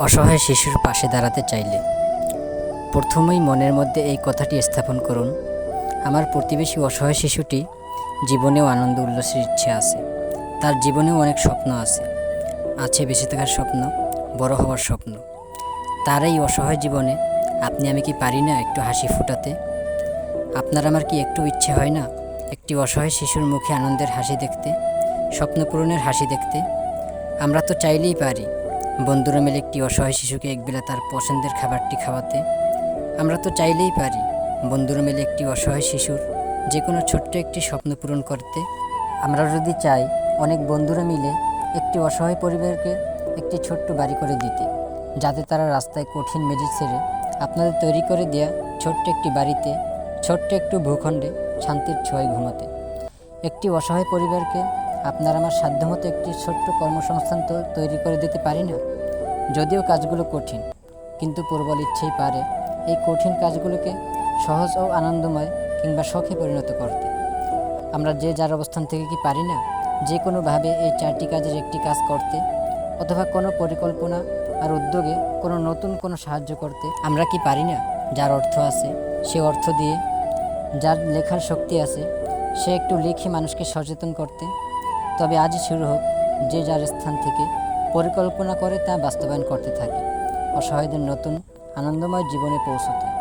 অসহায় শিশুর পাশে দাঁড়াতে চাইলে প্রথমেই মনের মধ্যে এই কথাটি স্থাপন করুন। আমার প্রতিবেশী অসহায় শিশুটি জীবনেও আনন্দ উল্লাসের ইচ্ছে আছে। তার জীবনেও অনেক স্বপ্ন আছে। আছে বেঁচে থাকার স্বপ্ন, বড় হওয়ার স্বপ্ন। তার এই অসহায় জীবনে আপনি আমি কি পারি না একটু হাসি ফোটাতে? আপনার আমার কি একটু ইচ্ছে হয় না একটি অসহায় শিশুর মুখে আনন্দের হাসি দেখতে স্বপ্ন পূরণের হাসি দেখতে? আমরা তো চাইলেই পারি। বন্ধুরা মিলে একটি অসহায় শিশুকে একবেলা তার পছন্দের খাবারটি খাওয়াতে, আমরা তো চাইলেই পারি। বন্ধুরা মিলে একটি অসহায় শিশুর যে কোনো ছোট্ট একটি স্বপ্ন পূরণ করতে, আমরা যদি চাই অনেক বন্ধুরা মিলে একটি অসহায় পরিবারকে একটি ছোট্ট বাড়ি করে দিতে, যাতে তারা রাস্তায় কঠিন মেঝে ছেড়ে আপনাদের তৈরি করে দেয়া ছোট্ট একটি বাড়িতে, ছোট্ট একটু ভূখণ্ডে শান্তির ছোঁয়ায় ঘুমাতে। একটি অসহায় পরিবারকে আপনার আমার সাধ্যমতো একটি ছোট্ট কর্মসংস্থান তো তৈরি করে দিতে পারি না? যদিও কাজগুলো কঠিন, কিন্তু প্রবল ইচ্ছেই পারে। এই কঠিন কাজগুলোকে সহজ ও আনন্দময় কিংবা শখে পরিণত করতে। আমরা যে যার অবস্থান থেকে কি পারি না, যে কোনোভাবে এই চারটি কাজের একটি কাজ করতে, অথবা কোনো পরিকল্পনা আর উদ্যোগে কোনো নতুন কোনো সাহায্য করতে আমরা কি পারি না, যার অর্থ আছে, সে অর্থ দিয়ে, যার লেখার শক্তি আছে, সে একটু লিখে মানুষকে সচেতন করতে তবে আজই শুরু হোক যে যার স্থান থেকে পরিকল্পনা করে তা বাস্তবায়ন করতে থাকে। অসহায়দের নতুন, আনন্দময় জীবনে পৌঁছতে।